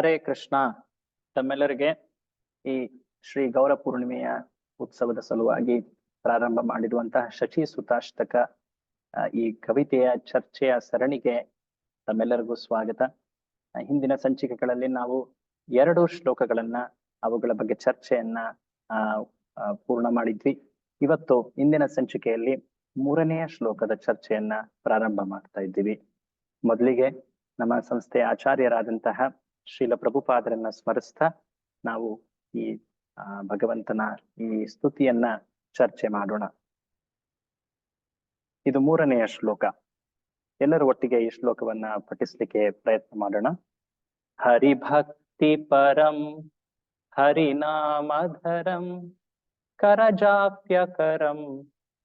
ಹರೇ ಕೃಷ್ಣ. ತಮ್ಮೆಲ್ಲರಿಗೆ ಈ ಶ್ರೀ ಗೌರ ಪೂರ್ಣಿಮೆಯ ಉತ್ಸವದ ಸಲುವಾಗಿ ಪ್ರಾರಂಭ ಮಾಡಿರುವಂತಹ ಶಚಿ ಸುತಾಷ್ಟಕ ಈ ಕವಿತೆಯ ಚರ್ಚೆಯ ಸರಣಿಗೆ ತಮ್ಮೆಲ್ಲರಿಗೂ ಸ್ವಾಗತ. ಹಿಂದಿನ ಸಂಚಿಕೆಗಳಲ್ಲಿ ನಾವು ಎರಡು ಶ್ಲೋಕಗಳನ್ನ, ಅವುಗಳ ಬಗ್ಗೆ ಚರ್ಚೆಯನ್ನ ಪೂರ್ಣ ಮಾಡಿದ್ವಿ. ಇವತ್ತು ಇಂದಿನ ಸಂಚಿಕೆಯಲ್ಲಿ ಮೂರನೆಯ ಶ್ಲೋಕದ ಚರ್ಚೆಯನ್ನ ಪ್ರಾರಂಭ ಮಾಡ್ತಾ ಇದ್ದೀವಿ. ಮೊದಲಿಗೆ ನಮ್ಮ ಸಂಸ್ಥೆಯ ಆಚಾರ್ಯರಾದಂತಹ ಶ್ರೀಲ ಪ್ರಭುಪಾದರನ್ನ ಸ್ಮರಿಸ್ತಾ ನಾವು ಈ ಭಗವಂತನ ಈ ಸ್ತುತಿಯನ್ನ ಚರ್ಚೆ ಮಾಡೋಣ. ಇದು ಮೂರನೆಯ ಶ್ಲೋಕ. ಎಲ್ಲರೂ ಒಟ್ಟಿಗೆ ಈ ಶ್ಲೋಕವನ್ನ ಪಠಿಸ್ಲಿಕ್ಕೆ ಪ್ರಯತ್ನ ಮಾಡೋಣ. ಹರಿಭಕ್ತಿ ಪರಂ ಹರಿನಾಮಧರಂ ಕರಜಾಪ್ಯಕರಂ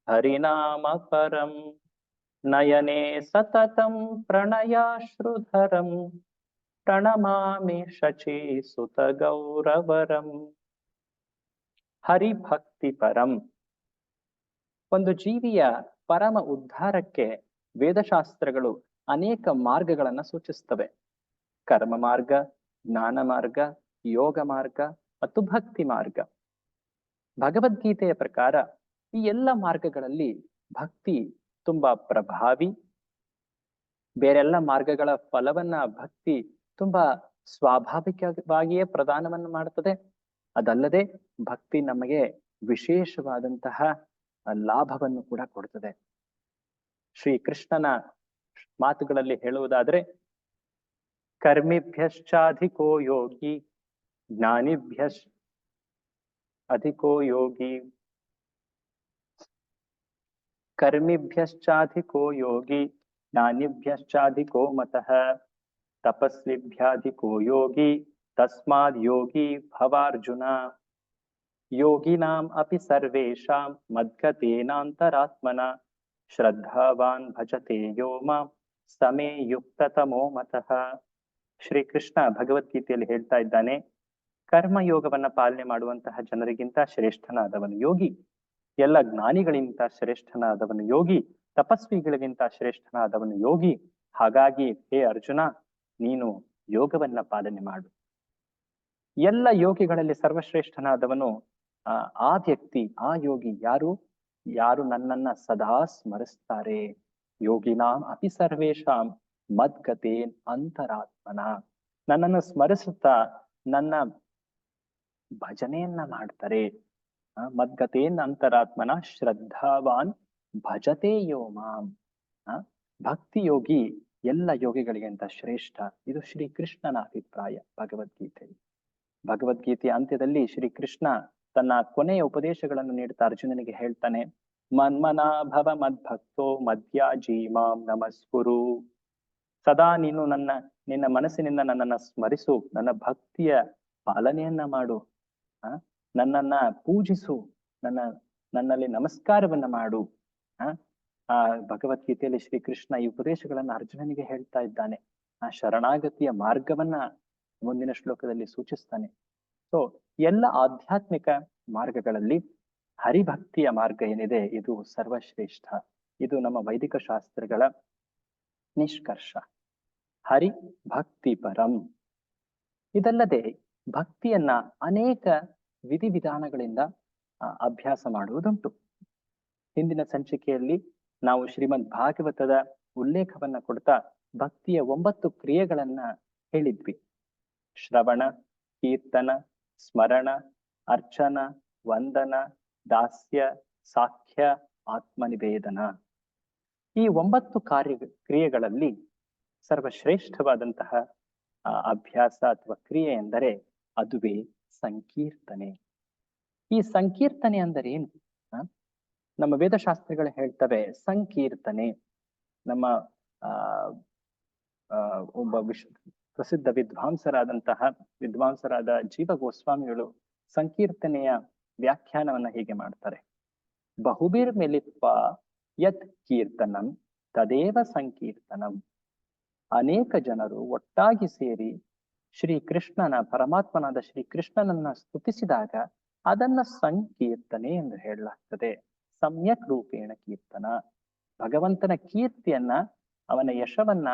ಹರಿನಾಮ ಪರಂ ನಯನೆ ಸತತಂ ಪ್ರಣಯಾಶ್ರುಧರಂ ಪ್ರಣಮಾಮಿ ಶಚಿ ಸುತ ಗೌರವರಂ ಹರಿಭಕ್ತಿ ಪರಂ ಒಂದು ಜೀವಿಯ ಪರಮ ಉದ್ಧಾರಕ್ಕೆ ವೇದಶಾಸ್ತ್ರಗಳು ಅನೇಕ ಮಾರ್ಗಗಳನ್ನ ಸೂಚಿಸ್ತವೆ. ಕರ್ಮ ಮಾರ್ಗ, ಜ್ಞಾನ ಮಾರ್ಗ, ಯೋಗ ಮಾರ್ಗ ಮತ್ತು ಭಕ್ತಿ ಮಾರ್ಗ. ಭಗವದ್ಗೀತೆಯ ಪ್ರಕಾರ ಈ ಎಲ್ಲ ಮಾರ್ಗಗಳಲ್ಲಿ ಭಕ್ತಿ ತುಂಬಾ ಪ್ರಭಾವಿ. ಬೇರೆಲ್ಲ ಮಾರ್ಗಗಳ ಫಲವನ್ನ ಭಕ್ತಿ ತುಂಬಾ ಸ್ವಾಭಾವಿಕವಾಗಿಯೇ ಪ್ರದಾನವನ್ನು ಮಾಡುತ್ತದೆ ಅದಲ್ಲದೆ ಭಕ್ತಿ ನಮಗೆ ವಿಶೇಷವಾದಂತಹ ಲಾಭವನ್ನು ಕೂಡ ಕೊಡುತ್ತದೆ ಶ್ರೀ ಕೃಷ್ಣನ ಮಾತುಗಳಲ್ಲಿ ಹೇಳುವುದಾದ್ರೆ, ಕರ್ಮಿಭ್ಯಶ್ಚಾಧಿಕೋ ಯೋಗಿ ಜ್ಞಾನಿಭ್ಯಶ್ ಅಧಿಕೋ ಯೋಗಿ ಕರ್ಮಿಭ್ಯಶ್ಚಾಧಿಕೋ ಯೋಗಿ ಜ್ಞಾನಿಭ್ಯಶ್ಚಾಧಿಕೋ ಮತಃ ತಪಸ್ವಿಭ್ಯಾಧಿಕೋ ಯೋಗಿ, ತಸ್ಮಾದ್ ಯೋಗಿ ಭವಾರ್ಜುನ. ಯೋಗಿನಾಂ ಅಪಿ ಸರ್ವೇಷಾಂ ಮದ್ಗತೇನಾಂತರಾತ್ಮನ. ಶ್ರದ್ಧಾವಾನ್ ಭಜತೆ ಯೋ ಮಾಂ ಸಮೇ ಯುಕ್ತತಮೋ ಮತಃ. ಶ್ರೀ ಕೃಷ್ಣ ಭಗವದ್ಗೀತೆಯಲ್ಲಿ ಹೇಳ್ತಾ ಇದ್ದಾನೆ, ಕರ್ಮಯೋಗವನ್ನ ಪಾಲನೆ ಮಾಡುವಂತಹ ಜನರಿಗಿಂತ ಶ್ರೇಷ್ಠನಾದವನು ಯೋಗಿ. ಎಲ್ಲ ಜ್ಞಾನಿಗಳಿಗಿಂತ ಶ್ರೇಷ್ಠನಾದವನು ಯೋಗಿ, ತಪಸ್ವಿಗಳಿಗಿಂತ ಶ್ರೇಷ್ಠನಾದವನು ಯೋಗಿ. ಹಾಗಾಗಿ ಹೇ ಅರ್ಜುನ ನೀನು ಯೋಗವನ್ನ ಪಾಲನೆ ಮಾಡು. ಎಲ್ಲ ಯೋಗಿಗಳಲ್ಲಿ ಸರ್ವಶ್ರೇಷ್ಠನಾದವನು, ಆ ವ್ಯಕ್ತಿ, ಆ ಯೋಗಿ ಯಾರು? ಯಾರು ನನ್ನನ್ನ ಸದಾ ಸ್ಮರಿಸ್ತಾರೆ. ಯೋಗಿನಾಂ ಅಪಿ ಸರ್ವೇಶಾಂ ಮದ್ಗತೇನ್ ಅಂತರಾತ್ಮನ. ನನ್ನನ್ನು ಸ್ಮರಿಸುತ್ತಾ ನನ್ನ ಭಜನೆಯನ್ನ ಮಾಡ್ತಾರೆ. ಮದ್ಗತೇನ್ ಅಂತರಾತ್ಮನ ಶ್ರದ್ಧಾವಾನ್ ಭಜತೆ ಯೋ ಮಾಂ. ಭಕ್ತಿ ಯೋಗಿ ಎಲ್ಲ ಯೋಗಿಗಳಿಗಿಂತ ಶ್ರೇಷ್ಠ. ಇದು ಶ್ರೀ ಕೃಷ್ಣನ ಅಭಿಪ್ರಾಯ ಭಗವದ್ಗೀತೆ ಭಗವದ್ಗೀತೆಯ ಅಂತ್ಯದಲ್ಲಿ ಶ್ರೀ ಕೃಷ್ಣ ತನ್ನ ಕೊನೆಯ ಉಪದೇಶಗಳನ್ನು ನೀಡುತ್ತಾ ಅರ್ಜುನನಿಗೆ ಹೇಳ್ತಾನೆ ಮನ್ಮನಾಭವ ಮದ್ಭಕ್ತೋ ಮಧ್ಯಾಜಿ ಜೀಮಾಂ ನಮಸ್ಕುರು. ಸದಾ ನೀನು ನನ್ನ, ನಿನ್ನ ಮನಸ್ಸಿನಿಂದ ನನ್ನನ್ನ ಸ್ಮರಿಸು, ನನ್ನ ಭಕ್ತಿಯ ಪಾಲನೆಯನ್ನ ಮಾಡು, ಆ, ನನ್ನನ್ನ ಪೂಜಿಸು, ನನ್ನ, ನನ್ನಲ್ಲಿ ನಮಸ್ಕಾರವನ್ನ ಮಾಡು, ಆ ಆ, ಭಗವದ್ಗೀತೆಯಲ್ಲಿ ಶ್ರೀ ಕೃಷ್ಣ ಈ ಉಪದೇಶಗಳನ್ನ ಅರ್ಜುನನಿಗೆ ಹೇಳ್ತಾ ಇದ್ದಾನೆ. ಆ ಶರಣಾಗತಿಯ ಮಾರ್ಗವನ್ನ ಮುಂದಿನ ಶ್ಲೋಕದಲ್ಲಿ ಸೂಚಿಸ್ತಾನೆ. ಸೊ ಎಲ್ಲ ಆಧ್ಯಾತ್ಮಿಕ ಮಾರ್ಗಗಳಲ್ಲಿ ಹರಿಭಕ್ತಿಯ ಮಾರ್ಗ ಏನಿದೆ? ಇದು ಸರ್ವಶ್ರೇಷ್ಠ. ಇದು ನಮ್ಮ ವೈದಿಕ ಶಾಸ್ತ್ರಗಳ ನಿಷ್ಕರ್ಷ. ಹರಿ ಭಕ್ತಿ ಪರಂ. ಇದಲ್ಲದೆ ಭಕ್ತಿಯನ್ನ ಅನೇಕ ವಿಧಿವಿಧಾನಗಳಿಂದ ಅಭ್ಯಾಸ ಮಾಡುವುದುಂಟು. ಹಿಂದಿನ ಸಂಚಿಕೆಯಲ್ಲಿ ನಾವು ಶ್ರೀಮದ್ ಭಾಗವತದ ಉಲ್ಲೇಖವನ್ನ ಕೊಡ್ತಾ ಭಕ್ತಿಯ ಒಂಬತ್ತು ಕ್ರಿಯೆಗಳನ್ನ ಹೇಳಿದ್ವಿ. ಶ್ರವಣ, ಕೀರ್ತನ, ಸ್ಮರಣ, ಅರ್ಚನ, ವಂದನ, ದಾಸ್ಯ, ಸಾಖ್ಯ, ಆತ್ಮನಿವೇದನ. ಈ ಒಂಬತ್ತು ಕಾರ್ಯ ಕ್ರಿಯೆಗಳಲ್ಲಿ ಸರ್ವಶ್ರೇಷ್ಠವಾದಂತಹ ಅಭ್ಯಾಸ ಅಥವಾ ಕ್ರಿಯೆ ಎಂದರೆ ಅದುವೇ ಸಂಕೀರ್ತನೆ. ಈ ಸಂಕೀರ್ತನೆ ಅಂದರೆ ಏನು? ನಮ್ಮ ವೇದಶಾಸ್ತ್ರಗಳು ಹೇಳ್ತವೆ, ಸಂಕೀರ್ತನೆ. ನಮ್ಮ ಒಬ್ಬ ವಿಶ್, ಪ್ರಸಿದ್ಧ ವಿದ್ವಾಂಸರಾದಂತಹ, ವಿದ್ವಾಂಸರಾದ ಜೀವ ಗೋಸ್ವಾಮಿಗಳು ಸಂಕೀರ್ತನೆಯ ವ್ಯಾಖ್ಯಾನವನ್ನ ಹೀಗೆ ಮಾಡ್ತಾರೆ. ಬಹುಬೀರ್ ಮೆಲಿತ್ವ ಯತ್ ಕೀರ್ತನಂ ತದೇವ ಸಂಕೀರ್ತನಂ. ಅನೇಕ ಜನರು ಒಟ್ಟಾಗಿ ಸೇರಿ ಶ್ರೀ ಕೃಷ್ಣನ ಪರಮಾತ್ಮನಾದ ಶ್ರೀ ಕೃಷ್ಣನನ್ನ ಸ್ತುತಿಸಿದಾಗ ಅದನ್ನ ಸಂಕೀರ್ತನೆ ಎಂದು ಹೇಳಲಾಗ್ತದೆ. ಸಮ್ಯಕ್ ರೂಪೇಣ ಕೀರ್ತನ. ಭಗವಂತನ ಕೀರ್ತಿಯನ್ನ, ಅವನ ಯಶವನ್ನ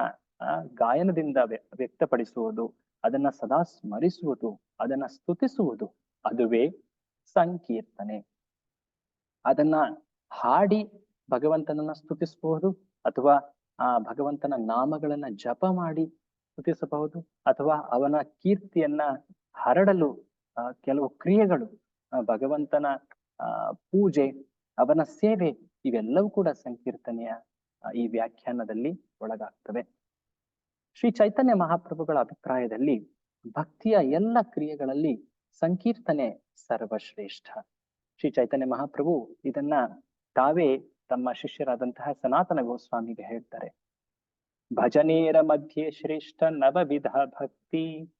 ಗಾಯನದಿಂದ ವ್ಯಕ್ತಪಡಿಸುವುದು, ಅದನ್ನ ಸದಾ ಸ್ಮರಿಸುವುದು, ಅದನ್ನ ಸ್ತುತಿಸುವುದು, ಅದುವೇ ಸಂಕೀರ್ತನೆ. ಅದನ್ನ ಹಾಡಿ ಭಗವಂತನನ್ನ ಸ್ತುತಿಸಬಹುದು, ಅಥವಾ, ಆ, ಭಗವಂತನ ನಾಮಗಳನ್ನ ಜಪ ಮಾಡಿ ಸ್ತುತಿಸಬಹುದು, ಅಥವಾ ಅವನ ಕೀರ್ತಿಯನ್ನ ಹರಡಲು ಕೆಲವು ಕ್ರಿಯೆಗಳು ಭಗವಂತನ ಪೂಜೆ ಅವನ ಸೇವೆ ಇವೆಲ್ಲವೂ ಕೂಡ ಸಂಕೀರ್ತನೆಯ ಈ ವ್ಯಾಖ್ಯಾನದಲ್ಲಿ ಒಳಗಾಗ್ತವೆ. ಶ್ರೀ ಚೈತನ್ಯ ಮಹಾಪ್ರಭುಗಳ ಅಭಿಪ್ರಾಯದಲ್ಲಿ ಭಕ್ತಿಯ ಎಲ್ಲ ಕ್ರಿಯೆಗಳಲ್ಲಿ ಸಂಕೀರ್ತನೆ ಸರ್ವಶ್ರೇಷ್ಠ. ಶ್ರೀ ಚೈತನ್ಯ ಮಹಾಪ್ರಭು ಇದನ್ನ ತಾವೇ ತಮ್ಮ ಶಿಷ್ಯರಾದಂತಹ ಸನಾತನ ಗೋಸ್ವಾಮಿಗೆ ಹೇಳ್ತಾರೆ. ಭಜನೇರ ಮಧ್ಯೆ ಶ್ರೇಷ್ಠ ನವವಿಧ ಭಕ್ತಿ,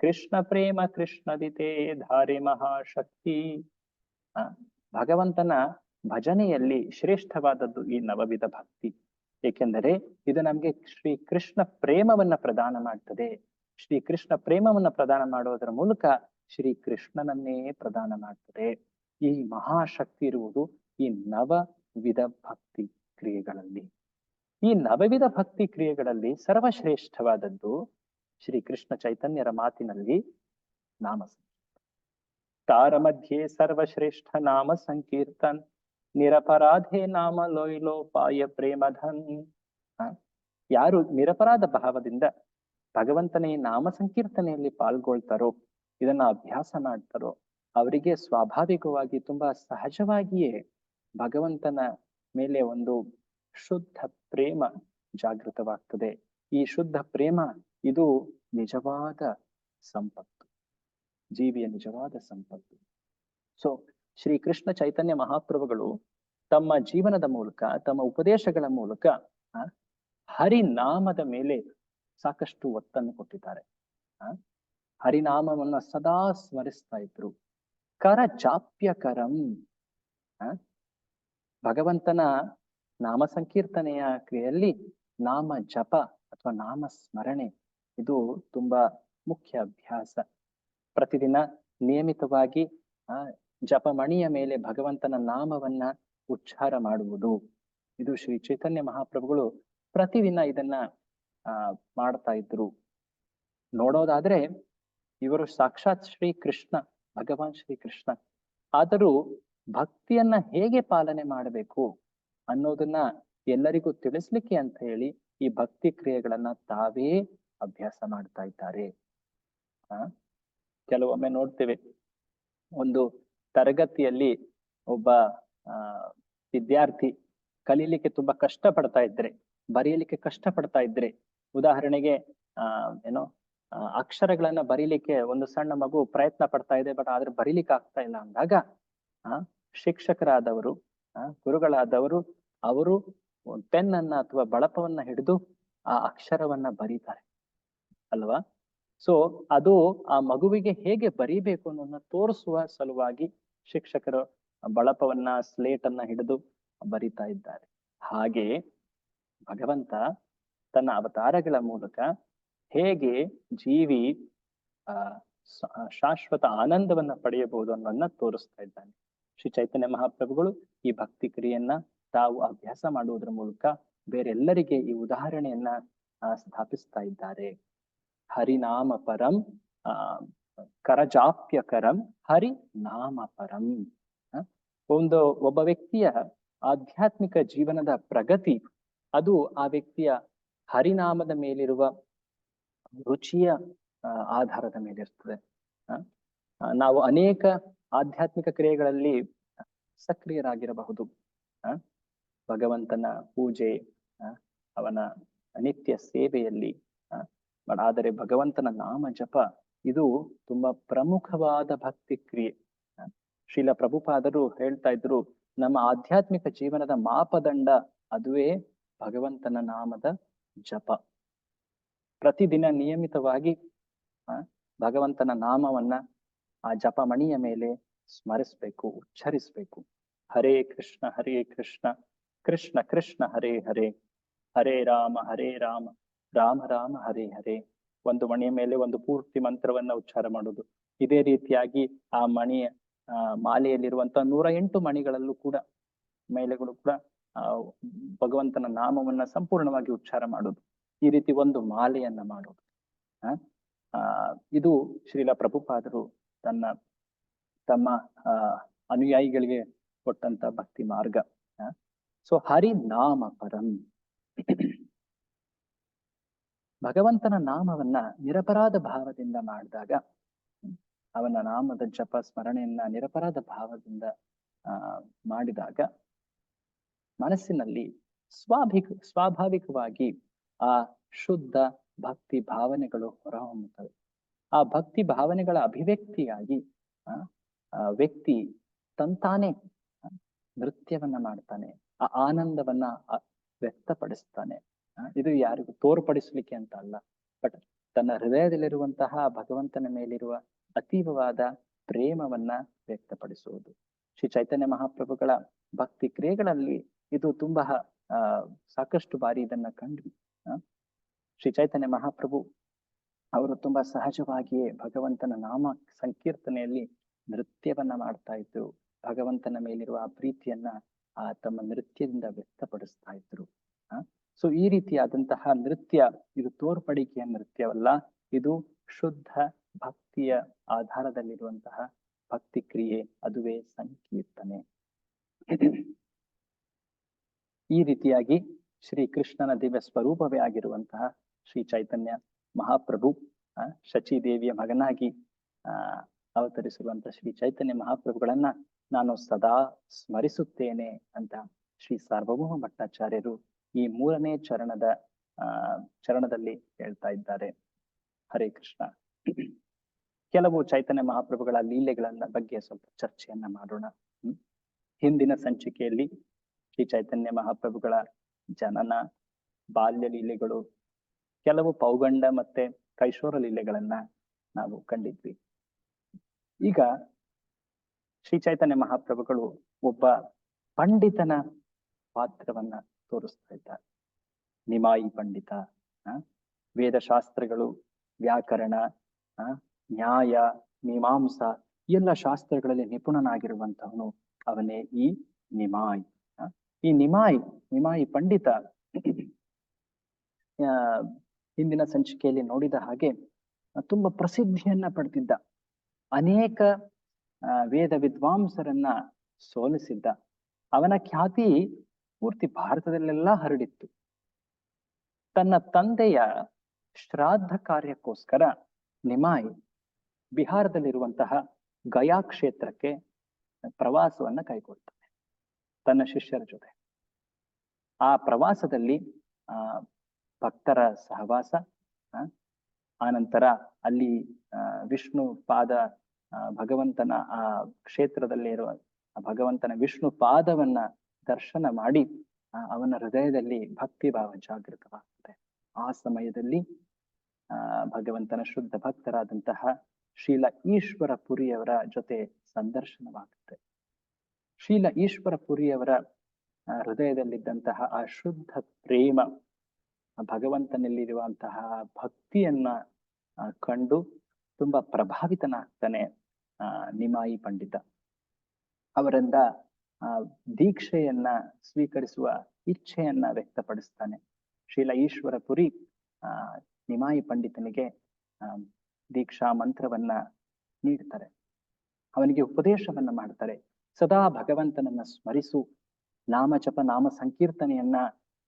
ಕೃಷ್ಣ ಪ್ರೇಮ ಕೃಷ್ಣದಿತೆ ಧಾರಿ ಮಹಾಶಕ್ತಿ ಭಗವಂತನ ಭಜನೆಯಲ್ಲಿ ಶ್ರೇಷ್ಠವಾದದ್ದು ಈ ನವವಿಧ ಭಕ್ತಿ. ಏಕೆಂದರೆ ಇದು ನಮ್ಗೆ ಶ್ರೀ ಕೃಷ್ಣ ಪ್ರೇಮವನ್ನ ಪ್ರದಾನ ಮಾಡ್ತದೆ. ಶ್ರೀ ಕೃಷ್ಣ ಪ್ರೇಮವನ್ನ ಪ್ರದಾನ ಮಾಡುವುದರ ಮೂಲಕ ಶ್ರೀ ಕೃಷ್ಣನನ್ನೇ ಪ್ರದಾನ ಮಾಡ್ತದೆ. ಈ ಮಹಾಶಕ್ತಿ ಇರುವುದು ಈ ನವ ವಿಧ ಭಕ್ತಿ ಕ್ರಿಯೆಗಳಲ್ಲಿ. ಈ ನವವಿಧ ಭಕ್ತಿ ಕ್ರಿಯೆಗಳಲ್ಲಿ ಸರ್ವಶ್ರೇಷ್ಠವಾದದ್ದು ಶ್ರೀ ಕೃಷ್ಣ ಚೈತನ್ಯರ ಮಾತಿನಲ್ಲಿ ನಾಮ ತಾರ ಮಧ್ಯೆ ಸರ್ವಶ್ರೇಷ್ಠ ನಾಮ ಸಂಕೀರ್ತನ್. ನಿರಪರಾಧೆ ನಾಮ ಲೋಯ್ಲೋಪಾಯ ಪ್ರೇಮಧನ್. ಯಾರು ನಿರಪರಾಧ ಭಾವದಿಂದ ಭಗವಂತನೇ ನಾಮ ಸಂಕೀರ್ತನೆಯಲ್ಲಿ ಪಾಲ್ಗೊಳ್ತಾರೋ, ಇದನ್ನ ಅಭ್ಯಾಸ ಮಾಡ್ತಾರೋ, ಅವರಿಗೆ ಸ್ವಾಭಾವಿಕವಾಗಿ ತುಂಬಾ ಸಹಜವಾಗಿಯೇ ಭಗವಂತನ ಮೇಲೆ ಒಂದು ಶುದ್ಧ ಪ್ರೇಮ ಜಾಗೃತವಾಗ್ತದೆ. ಈ ಶುದ್ಧ ಪ್ರೇಮ ಇದು ನಿಜವಾದ ಸಂಪತ್ತು. ಜೀವಿಯ ನಿಜವಾದ ಸಂಪತ್ತು. ಸೊ ಶ್ರೀ ಕೃಷ್ಣ ಚೈತನ್ಯ ಮಹಾಪ್ರಭುಗಳು ತಮ್ಮ ಜೀವನದ ಮೂಲಕ, ತಮ್ಮ ಉಪದೇಶಗಳ ಮೂಲಕ ಹರಿನಾಮದ ಮೇಲೆ ಸಾಕಷ್ಟು ಒತ್ತನ್ನು ಕೊಟ್ಟಿದ್ದಾರೆ. ಹರಿನಾಮವನ್ನು ಸದಾ ಸ್ಮರಿಸ್ತಾ ಇದ್ರು. ಕರ ಜಾಪ್ಯಕರಂ ಭಗವಂತನ ನಾಮ ಸಂಕೀರ್ತನೆಯ ಕ್ರಿಯೆಯಲ್ಲಿ ನಾಮ ಜಪ ಅಥವಾ ನಾಮ ಸ್ಮರಣೆ, ಇದು ತುಂಬಾ ಮುಖ್ಯ ಅಭ್ಯಾಸ. ಪ್ರತಿದಿನ ನಿಯಮಿತವಾಗಿ, ಆ, ಜಪಮಣಿಯ ಮೇಲೆ ಭಗವಂತನ ನಾಮವನ್ನ ಉಚ್ಚಾರ ಮಾಡುವುದು. ಇದು ಶ್ರೀ ಚೈತನ್ಯ ಮಹಾಪ್ರಭುಗಳು ಪ್ರತಿದಿನ ಇದನ್ನ, ಆ, ಮಾಡ್ತಾ ಇದ್ರು. ನೋಡೋದಾದ್ರೆ, ಇವರು ಸಾಕ್ಷಾತ್ ಶ್ರೀ ಕೃಷ್ಣ, ಭಗವಾನ್ ಶ್ರೀ ಕೃಷ್ಣ. ಆದರೂ ಭಕ್ತಿಯನ್ನ ಹೇಗೆ ಪಾಲನೆ ಮಾಡಬೇಕು ಅನ್ನೋದನ್ನ ಎಲ್ಲರಿಗೂ ತಿಳಿಸ್ಲಿಕ್ಕೆ ಅಂತ ಹೇಳಿ ಈ ಭಕ್ತಿ ಕ್ರಿಯೆಗಳನ್ನ ತಾವೇ ಅಭ್ಯಾಸ ಮಾಡ್ತಾ ಇದ್ದಾರೆ. ಆ ಕೆಲವೊಮ್ಮೆ ನೋಡ್ತೇವೆ. ಒಂದು ತರಗತಿಯಲ್ಲಿ ಒಬ್ಬ ವಿದ್ಯಾರ್ಥಿ ಕಲೀಲಿಕ್ಕೆ ತುಂಬಾ ಕಷ್ಟ ಪಡ್ತಾ ಇದ್ರೆ ಬರೀಲಿಕ್ಕೆ ಕಷ್ಟ ಪಡ್ತಾ ಇದ್ರೆ, ಉದಾಹರಣೆಗೆ, ಆ, ಏನೋ ಅಕ್ಷರಗಳನ್ನ ಬರೀಲಿಕ್ಕೆ ಒಂದು ಸಣ್ಣ ಮಗು ಪ್ರಯತ್ನ ಪಡ್ತಾ ಇದೆ, ಬಟ್ ಆದ್ರೆ ಬರೀಲಿಕ್ಕೆ ಆಗ್ತಾ ಇಲ್ಲ ಅಂದಾಗ, ಆ, ಶಿಕ್ಷಕರಾದವರು, ಆ, ಗುರುಗಳಾದವರು, ಅವರು ಪೆನ್ ಅನ್ನ ಅಥವಾ ಬಳಪವನ್ನ ಹಿಡಿದು ಆ ಅಕ್ಷರವನ್ನ ಬರೀತಾರೆ. ಅಲ್ವಾ? ಸೊ ಅದು ಆ ಮಗುವಿಗೆ ಹೇಗೆ ಬರೀಬೇಕು ಅನ್ನೋದನ್ನ ತೋರಿಸುವ ಸಲುವಾಗಿ ಶಿಕ್ಷಕರು ಬಳಪವನ್ನ ಸ್ಲೇಟ್ ಅನ್ನ ಹಿಡಿದು ಬರಿತಾ ಇದ್ದಾರೆ. ಹಾಗೆ ಭಗವಂತ ತನ್ನ ಅವತಾರಗಳ ಮೂಲಕ ಹೇಗೆ ಜೀವಿ, ಆ ಶಾಶ್ವತ ಆನಂದವನ್ನ ಪಡೆಯಬಹುದು ಅನ್ನೋದನ್ನ ತೋರಿಸ್ತಾ ಇದ್ದಾನೆ. ಶ್ರೀ ಚೈತನ್ಯ ಮಹಾಪ್ರಭುಗಳು ಈ ಭಕ್ತಿ ಕ್ರಿಯೆಯನ್ನ ತಾವು ಅಭ್ಯಾಸ ಮಾಡುವುದರ ಮೂಲಕ ಬೇರೆಲ್ಲರಿಗೆ ಈ ಉದಾಹರಣೆಯನ್ನ ಸ್ಥಾಪಿಸ್ತಾ ಇದ್ದಾರೆ. ಹರಿನಾಮ ಪರಂ, ಆ, ಕರಜಾಪ್ಯಕರಂ ಹರಿ ನಾಮ ಪರಂ ಒಂದು ಒಬ್ಬ ವ್ಯಕ್ತಿಯ ಆಧ್ಯಾತ್ಮಿಕ ಜೀವನದ ಪ್ರಗತಿ, ಅದು ಆ ವ್ಯಕ್ತಿಯ ಹರಿನಾಮದ ಮೇಲಿರುವ ರುಚಿಯ ಆಧಾರದ ಮೇಲಿರ್ತದೆ. ನಾವು ಅನೇಕ ಆಧ್ಯಾತ್ಮಿಕ ಕ್ರಿಯೆಗಳಲ್ಲಿ ಸಕ್ರಿಯರಾಗಿರಬಹುದು. ಭಗವಂತನ ಪೂಜೆ ಅವನ ನಿತ್ಯ ಸೇವೆಯಲ್ಲಿ ಆದರೆ ಭಗವಂತನ ನಾಮ ಜಪ ಇದು ತುಂಬಾ ಪ್ರಮುಖವಾದ ಭಕ್ತಿ ಕ್ರಿಯೆ. ಶ್ರೀಲ ಪ್ರಭುಪಾದರು ಹೇಳ್ತಾ ಇದ್ರು, ನಮ್ಮ ಆಧ್ಯಾತ್ಮಿಕ ಜೀವನದ ಮಾಪದಂಡ ಅದುವೇ ಭಗವಂತನ ನಾಮದ ಜಪ. ಪ್ರತಿದಿನ ನಿಯಮಿತವಾಗಿ ಭಗವಂತನ ನಾಮವನ್ನ ಆ ಜಪಮಣಿಯ ಮೇಲೆ ಸ್ಮರಿಸ್ಬೇಕು, ಉಚ್ಚರಿಸ್ಬೇಕು. ಹರೇ ಕೃಷ್ಣ ಹರೇ ಕೃಷ್ಣ ಕೃಷ್ಣ ಕೃಷ್ಣ, ಹರೇ ಹರೇ. ಹರೇ ರಾಮ ಹರೇ ರಾಮ. ರಾಮ ರಾಮ ಹರೇ ಹರೇ. ಒಂದು ಮಣಿಯ ಮೇಲೆ ಒಂದು ಪೂರ್ತಿ ಮಂತ್ರವನ್ನ ಉಚ್ಚಾರ ಮಾಡೋದು. ಇದೇ ರೀತಿಯಾಗಿ ಆ ಮಣಿಯ ಆ ಮಾಲೆಯಲ್ಲಿರುವಂತಹ ನೂರ ಎಂಟು ಮಣಿಗಳಲ್ಲೂ ಕೂಡ ಮೇಲೆಗಳು ಕೂಡ ಆ ಭಗವಂತನ ನಾಮವನ್ನ ಸಂಪೂರ್ಣವಾಗಿ ಉಚ್ಚಾರ ಮಾಡೋದು. ಈ ರೀತಿ ಒಂದು ಮಾಲೆಯನ್ನ ಮಾಡೋದು. ಆ, ಇದು ಶ್ರೀಲ ಪ್ರಭುಪಾದರು ತನ್ನ ತಮ್ಮ ಅನುಯಾಯಿಗಳಿಗೆ ಕೊಟ್ಟಂತ ಭಕ್ತಿ ಮಾರ್ಗ. ಸೊ ಹರಿ ನಾಮ ಪರಂ. ಭಗವಂತನ ನಾಮವನ್ನ ನಿರಪರಾಧ ಭಾವದಿಂದ ಮಾಡಿದಾಗ, ಅವನ ನಾಮದ ಜಪ ಸ್ಮರಣೆಯನ್ನ ನಿರಪರಾಧ ಭಾವದಿಂದ ಮಾಡಿದಾಗ ಮನಸ್ಸಿನಲ್ಲಿ ಸ್ವಾಭಿಕ, ಸ್ವಾಭಾವಿಕವಾಗಿ ಆ ಶುದ್ಧ ಭಕ್ತಿ ಭಾವನೆಗಳು ಹೊರಹೊಮ್ಮುತ್ತವೆ. ಆ ಭಕ್ತಿ ಭಾವನೆಗಳ ಅಭಿವ್ಯಕ್ತಿಯಾಗಿ, ಆ ವ್ಯಕ್ತಿ ತಂತಾನೆ ನೃತ್ಯವನ್ನ ಮಾಡ್ತಾನೆ, ಆ ಆನಂದವನ್ನ ವ್ಯಕ್ತಪಡಿಸ್ತಾನೆ. ಇದು ಯಾರಿಗೂ ತೋರ್ಪಡಿಸ್ಲಿಕ್ಕೆ ಅಂತ ಅಲ್ಲ. ಬಟ್ ತನ್ನ ಹೃದಯದಲ್ಲಿರುವಂತಹ ಭಗವಂತನ ಮೇಲಿರುವ ಅತೀವವಾದ ಪ್ರೇಮವನ್ನ ವ್ಯಕ್ತಪಡಿಸುವುದು. ಶ್ರೀ ಚೈತನ್ಯ ಮಹಾಪ್ರಭುಗಳ ಭಕ್ತಿ ಕ್ರಿಯೆಗಳಲ್ಲಿ ಇದು ತುಂಬಾ ಸಾಕಷ್ಟು ಬಾರಿ ಇದನ್ನ ಕಂಡ್ವಿ. ಶ್ರೀ ಚೈತನ್ಯ ಮಹಾಪ್ರಭು ಅವರು ತುಂಬಾ ಸಹಜವಾಗಿಯೇ ಭಗವಂತನ ನಾಮ ಸಂಕೀರ್ತನೆಯಲ್ಲಿ ನೃತ್ಯವನ್ನ ಮಾಡ್ತಾ ಇದ್ರು. ಭಗವಂತನ ಮೇಲಿರುವ ಆ ಪ್ರೀತಿಯನ್ನ ಆ ತಮ್ಮ ನೃತ್ಯದಿಂದ ವ್ಯಕ್ತಪಡಿಸ್ತಾ ಇದ್ರು. ಸೊ ಈ ರೀತಿಯಾದಂತಹ ನೃತ್ಯ ಇದು ತೋರ್ಪಡಿಕೆಯ ನೃತ್ಯವಲ್ಲ ಇದು ಶುದ್ಧ ಭಕ್ತಿಯ ಆಧಾರದಲ್ಲಿರುವಂತಹ ಭಕ್ತಿ ಕ್ರಿಯೆ ಅದುವೇ ಸಂಕೀರ್ತನೆ. ಈ ರೀತಿಯಾಗಿ ಶ್ರೀ ಕೃಷ್ಣನ ದಿವ್ಯ ಸ್ವರೂಪವೇ ಆಗಿರುವಂತಹ ಶ್ರೀ ಚೈತನ್ಯ ಮಹಾಪ್ರಭು ಆ, ಶಚಿ ದೇವಿಯ ಮಗನಾಗಿ ಆ ಅವತರಿಸಿರುವಂತಹ ಶ್ರೀ ಚೈತನ್ಯ ಮಹಾಪ್ರಭುಗಳನ್ನ ನಾನು ಸದಾ ಸ್ಮರಿಸುತ್ತೇನೆ ಅಂತ ಶ್ರೀ ಸಾರ್ವಭೌಮ ಭಟ್ಟಾಚಾರ್ಯರು ಈ ಮೂರನೇ ಚರಣದ ಚರಣದಲ್ಲಿ ಹೇಳ್ತಾ ಇದ್ದಾರೆ. ಹರೇ ಕೃಷ್ಣ. ಕೆಲವು ಚೈತನ್ಯ ಮಹಾಪ್ರಭುಗಳ ಲೀಲೆಗಳನ್ನ ಬಗ್ಗೆ ಸ್ವಲ್ಪ ಚರ್ಚೆಯನ್ನ ಮಾಡೋಣ. ಹಿಂದಿನ ಸಂಚಿಕೆಯಲ್ಲಿ ಶ್ರೀ ಚೈತನ್ಯ ಮಹಾಪ್ರಭುಗಳ ಜನನ, ಬಾಲ್ಯ ಲೀಲೆಗಳು, ಕೆಲವು ಪೌಗಂಡ ಮತ್ತೆ ಕೈಶೋರ ಲೀಲೆಗಳನ್ನ ನಾವು ಕಂಡಿದ್ವಿ. ಈಗ ಶ್ರೀ ಚೈತನ್ಯ ಮಹಾಪ್ರಭುಗಳು ಒಬ್ಬ ಪಂಡಿತನ ಪಾತ್ರವನ್ನ ತೋರಿಸ್ತಾ ಇದ್ದಾರೆ. ನಿಮಾಯಿ ಪಂಡಿತ ವೇದ ವೇದಶಾಸ್ತ್ರಗಳು, ವ್ಯಾಕರಣ ನ್ಯಾಯ, ಮೀಮಾಂಸ, ಎಲ್ಲ ಶಾಸ್ತ್ರಗಳಲ್ಲಿ ನಿಪುಣನಾಗಿರುವಂತವನು ಅವನೇ ಈ ನಿಮಾಯಿ. ಈ ನಿಮಾಯಿ ನಿಮಾಯಿ ಪಂಡಿತ ಹಿಂದಿನ ಸಂಚಿಕೆಯಲ್ಲಿ ನೋಡಿದ ಹಾಗೆ ತುಂಬಾ ಪ್ರಸಿದ್ಧಿಯನ್ನ ಪಡೆದಿದ್ದ, ಅನೇಕ ವೇದ ವಿದ್ವಾಂಸರನ್ನ ಸೋಲಿಸಿದ್ದ, ಅವನ ಖ್ಯಾತಿ ಪೂರ್ತಿ ಭಾರತದಲ್ಲೆಲ್ಲ ಹರಡಿತ್ತು. ತನ್ನ ತಂದೆಯ ಶ್ರಾದ್ದ ಕಾರ್ಯಕ್ಕೋಸ್ಕರ ನಿಮಾಯಿ ಬಿಹಾರದಲ್ಲಿರುವಂತಹ ಗಯಾ ಕ್ಷೇತ್ರಕ್ಕೆ ಪ್ರವಾಸವನ್ನ ಕೈಗೊಳ್ತಾನೆ, ತನ್ನ ಶಿಷ್ಯರ ಜೊತೆ. ಆ ಪ್ರವಾಸದಲ್ಲಿ, ಆ ಭಕ್ತರ ಸಹವಾಸ ಆನಂತರ ಅಲ್ಲಿ ವಿಷ್ಣು ಪಾದ ಭಗವಂತನ ಆ ಕ್ಷೇತ್ರದಲ್ಲಿ ಇರುವ ಭಗವಂತನ ವಿಷ್ಣು ಪಾದವನ್ನ ದರ್ಶನ ಮಾಡಿ ಅವನ ಹೃದಯದಲ್ಲಿ ಭಕ್ತಿ ಭಾವ ಜಾಗೃತವಾಗ್ತದೆ ಆ ಸಮಯದಲ್ಲಿ ಭಗವಂತನ ಶುದ್ಧ ಭಕ್ತರಾದಂತಹ ಶೀಲ ಈಶ್ವರ ಪುರಿಯವರ ಜೊತೆ ಸಂದರ್ಶನವಾಗುತ್ತೆ. ಶೀಲ ಈಶ್ವರ ಪುರಿಯವರ ಹೃದಯದಲ್ಲಿದ್ದಂತಹ ಆ ಶುದ್ಧ ಪ್ರೇಮ ಭಗವಂತನಲ್ಲಿರುವಂತಹ ಭಕ್ತಿಯನ್ನ ಕಂಡು ತುಂಬಾ ಪ್ರಭಾವಿತನಾಗ್ತಾನೆ ನಿಮಾಯಿ ಪಂಡಿತ. ಅವರಿಂದ ಆ ದೀಕ್ಷೆಯನ್ನ ಸ್ವೀಕರಿಸುವ ಇಚ್ಛೆಯನ್ನ ವ್ಯಕ್ತಪಡಿಸ್ತಾನೆ. ಶ್ರೀಲ ಈಶ್ವರಪುರಿ ಆ, ನಿಮಾಯಿ ಪಂಡಿತನಿಗೆ, ಆ, ದೀಕ್ಷಾ ಮಂತ್ರವನ್ನ ನೀಡ್ತಾರೆ. ಅವನಿಗೆ ಉಪದೇಶವನ್ನ ಮಾಡ್ತಾರೆ. ಸದಾ ಭಗವಂತನನ್ನ ಸ್ಮರಿಸು ನಾಮ ಜಪ ನಾಮ ಸಂಕೀರ್ತನೆಯನ್ನ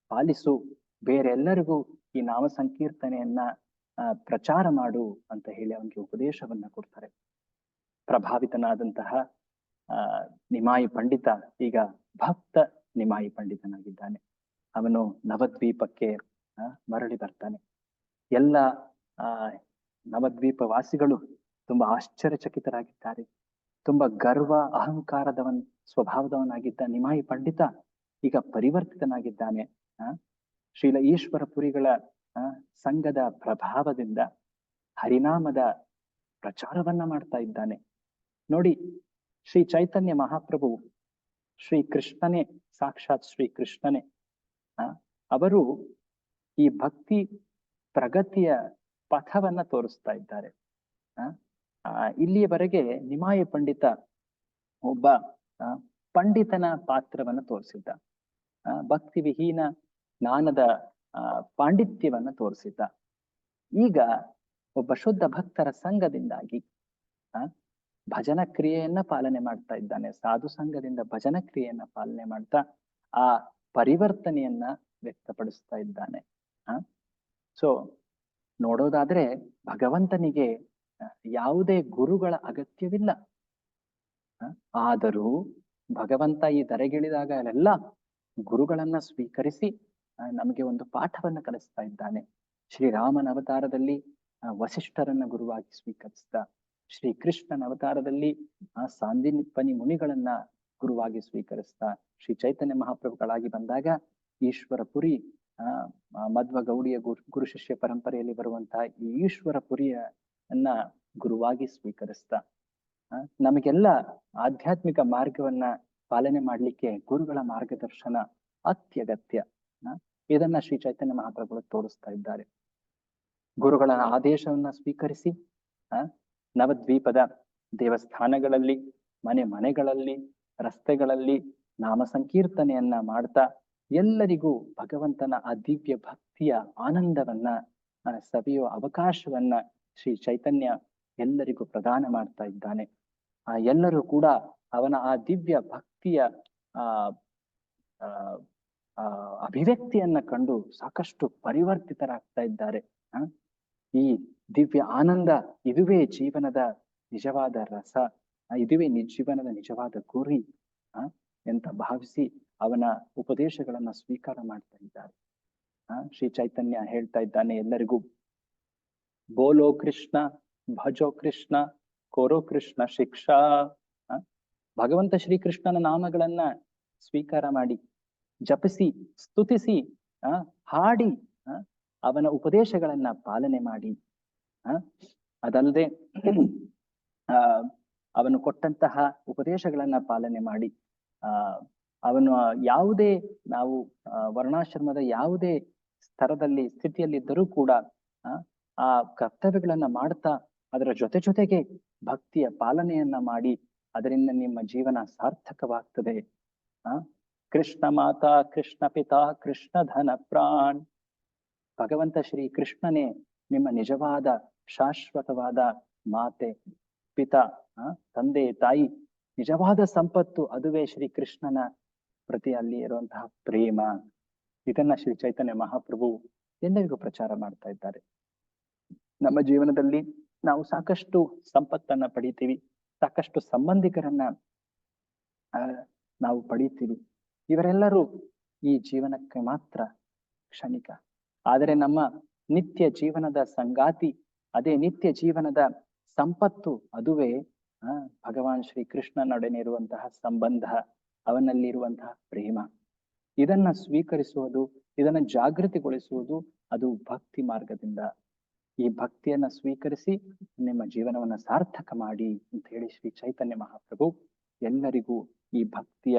ಪಾಲಿಸು ಬೇರೆಲ್ಲರಿಗೂ ಈ ನಾಮ ಸಂಕೀರ್ತನೆಯನ್ನ ಪ್ರಚಾರ ಮಾಡು ಅಂತ ಹೇಳಿ ಅವನಿಗೆ ಉಪದೇಶವನ್ನ ಕೊಡ್ತಾರೆ. ಪ್ರಭಾವಿತನಾದಂತಹ ನಿಮಾಯಿ ಪಂಡಿತ, ಈಗ ಭಕ್ತ ನಿಮಾಯಿ ಪಂಡಿತನಾಗಿದ್ದಾನೆ. ಅವನು ನವದ್ವೀಪಕ್ಕೆ ಮರಳಿ ಬರ್ತಾನೆ. ಎಲ್ಲ, ಆ ನವದ್ವೀಪ ವಾಸಿಗಳು ತುಂಬಾ ಆಶ್ಚರ್ಯಚಕಿತರಾಗಿದ್ದಾರೆ. ತುಂಬಾ ಗರ್ವ, ಅಹಂಕಾರದವನ್, ಸ್ವಭಾವದವನಾಗಿದ್ದ ನಿಮಾಯಿ ಪಂಡಿತ ಈಗ ಪರಿವರ್ತಿತನಾಗಿದ್ದಾನೆ. ಶ್ರೀಲ ಈಶ್ವರ ಪುರಿಗಳ ಸಂಘದ ಪ್ರಭಾವದಿಂದ ಹರಿನಾಮದ ಪ್ರಚಾರವನ್ನ ಮಾಡ್ತಾ ಇದ್ದಾನೆ. ನೋಡಿ ಶ್ರೀ ಚೈತನ್ಯ ಮಹಾಪ್ರಭು ಶ್ರೀ ಕೃಷ್ಣನೇ, ಸಾಕ್ಷಾತ್ ಶ್ರೀ ಕೃಷ್ಣನೇ. ಅವರು ಈ ಭಕ್ತಿ ಪ್ರಗತಿಯ ಪಥವನ್ನ ತೋರಿಸ್ತಾ ಇದ್ದಾರೆ. ಆ ಇಲ್ಲಿಯವರೆಗೆ ನಿಮಾಯ ಪಂಡಿತ ಒಬ್ಬ ಪಂಡಿತನ ಪಾತ್ರವನ್ನ ತೋರಿಸಿದ್ದ. ಭಕ್ತಿ ವಿಹೀನ ಜ್ಞಾನದ ಪಾಂಡಿತ್ಯವನ್ನ ತೋರಿಸಿದ್ದ. ಈಗ ಒಬ್ಬ ಶುದ್ಧ ಭಕ್ತರ ಸಂಘದಿಂದಾಗಿ ಭಜನ ಕ್ರಿಯೆಯನ್ನ ಪಾಲನೆ ಮಾಡ್ತಾ ಇದ್ದಾನೆ. ಸಾಧು ಸಂಘದಿಂದ ಭಜನ ಕ್ರಿಯೆಯನ್ನ ಪಾಲನೆ ಮಾಡ್ತಾ ಆ ಪರಿವರ್ತನೆಯನ್ನ ವ್ಯಕ್ತಪಡಿಸ್ತಾ ಇದ್ದಾನೆ. ಹ ಸೊ ನೋಡೋದಾದ್ರೆ ಭಗವಂತನಿಗೆ ಯಾವುದೇ ಗುರುಗಳ ಅಗತ್ಯವಿಲ್ಲ. ಆದರೂ ಭಗವಂತ ಈ ಧರೆಗಿಳಿದಾಗ ಅಲ್ಲೆಲ್ಲ ಗುರುಗಳನ್ನ ಸ್ವೀಕರಿಸಿ ನಮಗೆ ಒಂದು ಪಾಠವನ್ನ ಕಲಿಸ್ತಾ ಇದ್ದಾನೆ. ಶ್ರೀರಾಮನ ಅವತಾರದಲ್ಲಿ ವಸಿಷ್ಠರನ್ನ ಗುರುವಾಗಿ ಸ್ವೀಕರಿಸಿದ ಶ್ರೀ ಕೃಷ್ಣನ ಅವತಾರದಲ್ಲಿ ಆ ಸಾಂದಿನಿಪ್ಪನಿ ಮುನಿಗಳನ್ನ ಗುರುವಾಗಿ ಸ್ವೀಕರಿಸ್ತಾ ಶ್ರೀ ಚೈತನ್ಯ ಮಹಾಪ್ರಭುಗಳಾಗಿ ಬಂದಾಗ ಈಶ್ವರಪುರಿ, ಆ ಮಧ್ವ ಗೌಡಿಯ ಗುರು ಶಿಷ್ಯ ಪರಂಪರೆಯಲ್ಲಿ ಬರುವಂತಹ ಈ ಈಶ್ವರ ಪುರಿಯನ್ನ ಗುರುವಾಗಿ ಸ್ವೀಕರಿಸ್ತಾ ನಮಗೆಲ್ಲ ಆಧ್ಯಾತ್ಮಿಕ ಮಾರ್ಗವನ್ನ ಪಾಲನೆ ಮಾಡಲಿಕ್ಕೆ ಗುರುಗಳ ಮಾರ್ಗದರ್ಶನ ಅತ್ಯಗತ್ಯ ಇದನ್ನ ಶ್ರೀ ಚೈತನ್ಯ ಮಹಾಪ್ರಭುಗಳು ತೋರಿಸ್ತಾ ಇದ್ದಾರೆ. ಗುರುಗಳ ಆದೇಶವನ್ನ ಸ್ವೀಕರಿಸಿ ನವದ್ವೀಪದ ದೇವಸ್ಥಾನಗಳಲ್ಲಿ, ಮನೆ ಮನೆಗಳಲ್ಲಿ, ರಸ್ತೆಗಳಲ್ಲಿ ನಾಮ ಸಂಕೀರ್ತನೆಯನ್ನ ಮಾಡ್ತಾ ಎಲ್ಲರಿಗೂ ಭಗವಂತನ ಆ ದಿವ್ಯ ಭಕ್ತಿಯ ಆನಂದವನ್ನ ಸವಿಯುವ ಅವಕಾಶವನ್ನ ಶ್ರೀ ಚೈತನ್ಯ ಎಲ್ಲರಿಗೂ ಪ್ರದಾನ ಮಾಡ್ತಾ ಇದ್ದಾನೆ. ಆ ಎಲ್ಲರೂ ಕೂಡ ಅವನ ಆ ದಿವ್ಯ ಭಕ್ತಿಯ, ಆ ಅಭಿವ್ಯಕ್ತಿಯನ್ನ ಕಂಡು ಸಾಕಷ್ಟು ಪರಿವರ್ತಿತರಾಗ್ತಾ ಇದ್ದಾರೆ. ಈ ದಿವ್ಯ ಆನಂದ ಇದುವೇ ಜೀವನದ ನಿಜವಾದ ರಸ ಇದುವೇ ಜೀವನದ ನಿಜವಾದ ಗುರಿ, ಆ ಅಂತ ಭಾವಿಸಿ ಅವನ ಉಪದೇಶಗಳನ್ನ ಸ್ವೀಕಾರ ಮಾಡ್ತಾ ಇದ್ದಾರೆ. ಆ, ಶ್ರೀ ಚೈತನ್ಯ ಹೇಳ್ತಾ ಇದ್ದಾನೆ ಎಲ್ಲರಿಗೂ, ಬೋಲೋ ಕೃಷ್ಣ, ಭಜೋ ಕೃಷ್ಣ, ಕೋರೋ ಕೃಷ್ಣ ಶಿಕ್ಷಾ ಭಗವಂತ ಶ್ರೀಕೃಷ್ಣನ ನಾಮಗಳನ್ನ ಸ್ವೀಕಾರ ಮಾಡಿ, ಜಪಿಸಿ, ಸ್ತುತಿಸಿ ಹಾಡಿ ಅವನ ಉಪದೇಶಗಳನ್ನ ಪಾಲನೆ ಮಾಡಿ. ಅದಲ್ಲದೆ ಆ ಅವನು ಕೊಟ್ಟಂತಹ ಉಪದೇಶಗಳನ್ನ ಪಾಲನೆ ಮಾಡಿ ಆ ಅವನು ಯಾವುದೇ ನಾವು ವರ್ಣಾಶ್ರಮದ ಯಾವುದೇ ಸ್ತರದಲ್ಲಿ ಸ್ಥಿತಿಯಲ್ಲಿದ್ದರೂ ಕೂಡ ಆ ಆ ಕರ್ತವ್ಯಗಳನ್ನ ಮಾಡ್ತಾ ಅದರ ಜೊತೆ ಜೊತೆಗೆ ಭಕ್ತಿಯ ಪಾಲನೆಯನ್ನ ಮಾಡಿ ಅದರಿಂದ ನಿಮ್ಮ ಜೀವನ ಸಾರ್ಥಕವಾಗ್ತದೆ. ಆ? ಕೃಷ್ಣ ಮಾತಾ ಕೃಷ್ಣ ಪಿತಾ ಕೃಷ್ಣ ಧನ ಪ್ರಾಣ್. ಭಗವಂತ ಶ್ರೀ ಕೃಷ್ಣನೇ ನಿಮ್ಮ ನಿಜವಾದ ಶಾಶ್ವತವಾದ ಮಾತೆ, ಪಿತ ತಂದೆ, ತಾಯಿ, ನಿಜವಾದ ಸಂಪತ್ತು ಅದುವೇ ಶ್ರೀ ಕೃಷ್ಣನ ಪ್ರತಿ ಅಲ್ಲಿ ಇರುವಂತಹ ಪ್ರೇಮ. ಇದನ್ನ ಶ್ರೀ ಚೈತನ್ಯ ಮಹಾಪ್ರಭು ಎಲ್ಲರಿಗೂ ಪ್ರಚಾರ ಮಾಡ್ತಾ ಇದ್ದಾರೆ. ನಮ್ಮ ಜೀವನದಲ್ಲಿ ನಾವು ಸಾಕಷ್ಟು ಸಂಪತ್ತನ್ನ ಪಡಿತೀವಿ, ಸಾಕಷ್ಟು ಸಂಬಂಧಿಕರನ್ನ ನಾವು ಪಡಿತೀವಿ. ಇವರೆಲ್ಲರೂ ಈ ಜೀವನಕ್ಕೆ ಮಾತ್ರ ಕ್ಷಣಿಕ. ಆದರೆ ನಮ್ಮ ನಿತ್ಯ ಜೀವನದ ಸಂಗಾತಿ ಅದೇ ನಿತ್ಯ ಜೀವನದ ಸಂಪತ್ತು ಅದುವೇ ಭಗವಾನ್ ಶ್ರೀ ಕೃಷ್ಣನೊಡನೆ ಇರುವಂತಹ ಸಂಬಂಧ, ಅವನಲ್ಲಿರುವಂತಹ ಪ್ರೇಮ. ಇದನ್ನ ಸ್ವೀಕರಿಸುವುದು, ಇದನ್ನ ಜಾಗೃತಿಗೊಳಿಸುವುದು ಅದು ಭಕ್ತಿ ಮಾರ್ಗದಿಂದ. ಈ ಭಕ್ತಿಯನ್ನ ಸ್ವೀಕರಿಸಿ ನಿಮ್ಮ ಜೀವನವನ್ನ ಸಾರ್ಥಕ ಮಾಡಿ ಅಂತ ಹೇಳಿ ಶ್ರೀ ಚೈತನ್ಯ ಮಹಾಪ್ರಭು ಎಲ್ಲರಿಗೂ ಈ ಭಕ್ತಿಯ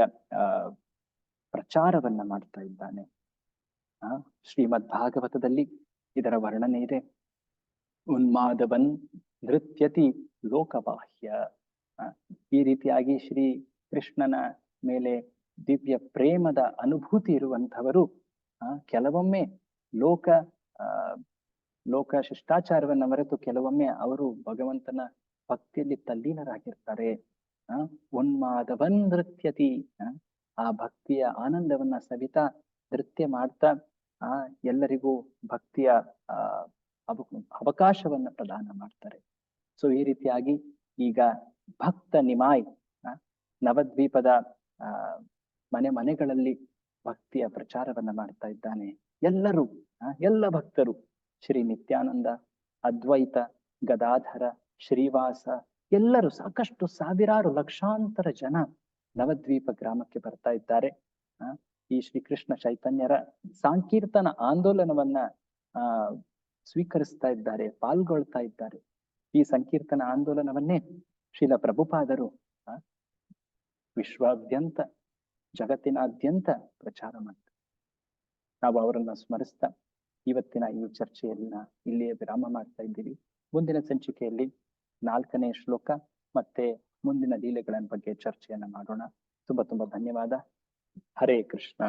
ಪ್ರಚಾರವನ್ನ ಮಾಡ್ತಾ ಇದ್ದಾನೆ. ಆ ಶ್ರೀಮದ್ ಭಾಗವತದಲ್ಲಿ ಇದರ ವರ್ಣನೆ ಇದೆ. ಉನ್ಮಾದವನ್ ನೃತ್ಯತಿ ಲೋಕಬಾಹ್ಯ. ಈ ರೀತಿಯಾಗಿ ಶ್ರೀ ಕೃಷ್ಣನ ಮೇಲೆ ದಿವ್ಯ ಪ್ರೇಮದ ಅನುಭೂತಿ ಇರುವಂಥವರು ಕೆಲವೊಮ್ಮೆ ಲೋಕ ಲೋಕ ಶಿಷ್ಟಾಚಾರವನ್ನ ಮರೆತು ಕೆಲವೊಮ್ಮೆ ಅವರು ಭಗವಂತನ ಭಕ್ತಿಯಲ್ಲಿ ತಲ್ಲೀನರಾಗಿರ್ತಾರೆ. ಆ ಉನ್ಮಾದವನ್ ನೃತ್ಯತಿ ಆ, ಭಕ್ತಿಯ ಆನಂದವನ್ನ ಸವಿತಾ ನೃತ್ಯ ಮಾಡ್ತಾ ಆ ಎಲ್ಲರಿಗೂ ಭಕ್ತಿಯ ಆ ಅವಕಾಶವನ್ನ ಪ್ರದಾನ ಮಾಡ್ತಾರೆ. ಸೊ ಈ ರೀತಿಯಾಗಿ ಈಗ ಭಕ್ತ ನಿಮಾಯ್ ನವದ್ವೀಪದ ಮನೆ ಮನೆಗಳಲ್ಲಿ ಭಕ್ತಿಯ ಪ್ರಚಾರವನ್ನ ಮಾಡ್ತಾ ಇದ್ದಾನೆ. ಎಲ್ಲರೂ ಎಲ್ಲ ಭಕ್ತರು, ಶ್ರೀ ನಿತ್ಯಾನಂದ, ಅದ್ವೈತ, ಗದಾಧರ, ಶ್ರೀವಾಸ, ಎಲ್ಲರೂ ಸಾಕಷ್ಟು ಸಾವಿರಾರು ಲಕ್ಷಾಂತರ ಜನ ನವದ್ವೀಪ ಗ್ರಾಮಕ್ಕೆ ಬರ್ತಾ ಇದ್ದಾರೆ. ಈ ಶ್ರೀಕೃಷ್ಣ ಚೈತನ್ಯರ ಸಾಂಕೀರ್ತನ ಆಂದೋಲನವನ್ನ, ಆ ಸ್ವೀಕರಿಸ್ತಾ ಇದ್ದಾರೆ, ಪಾಲ್ಗೊಳ್ತಾ ಇದ್ದಾರೆ. ಈ ಸಂಕೀರ್ತನ ಆಂದೋಲನವನ್ನೇ ಶ್ರೀಲ ಪ್ರಭುಪಾದರು ವಿಶ್ವಾದ್ಯಂತ, ಜಗತ್ತಿನಾದ್ಯಂತ ಪ್ರಚಾರ ಮಾಡ್ತಾರೆ. ನಾವು ಅವರನ್ನ ಸ್ಮರಿಸ್ತಾ ಇವತ್ತಿನ ಈ ಚರ್ಚೆಯನ್ನ ಇಲ್ಲಿಯೇ ವಿರಾಮ ಮಾಡ್ತಾ ಇದ್ದೀವಿ. ಮುಂದಿನ ಸಂಚಿಕೆಯಲ್ಲಿ ನಾಲ್ಕನೇ ಶ್ಲೋಕ ಮತ್ತೆ ಮುಂದಿನ ಲೀಲೆಗಳ ಬಗ್ಗೆ ಚರ್ಚೆಯನ್ನ ಮಾಡೋಣ. ತುಂಬಾ ತುಂಬಾ ಧನ್ಯವಾದ. ಹರೇ ಕೃಷ್ಣ.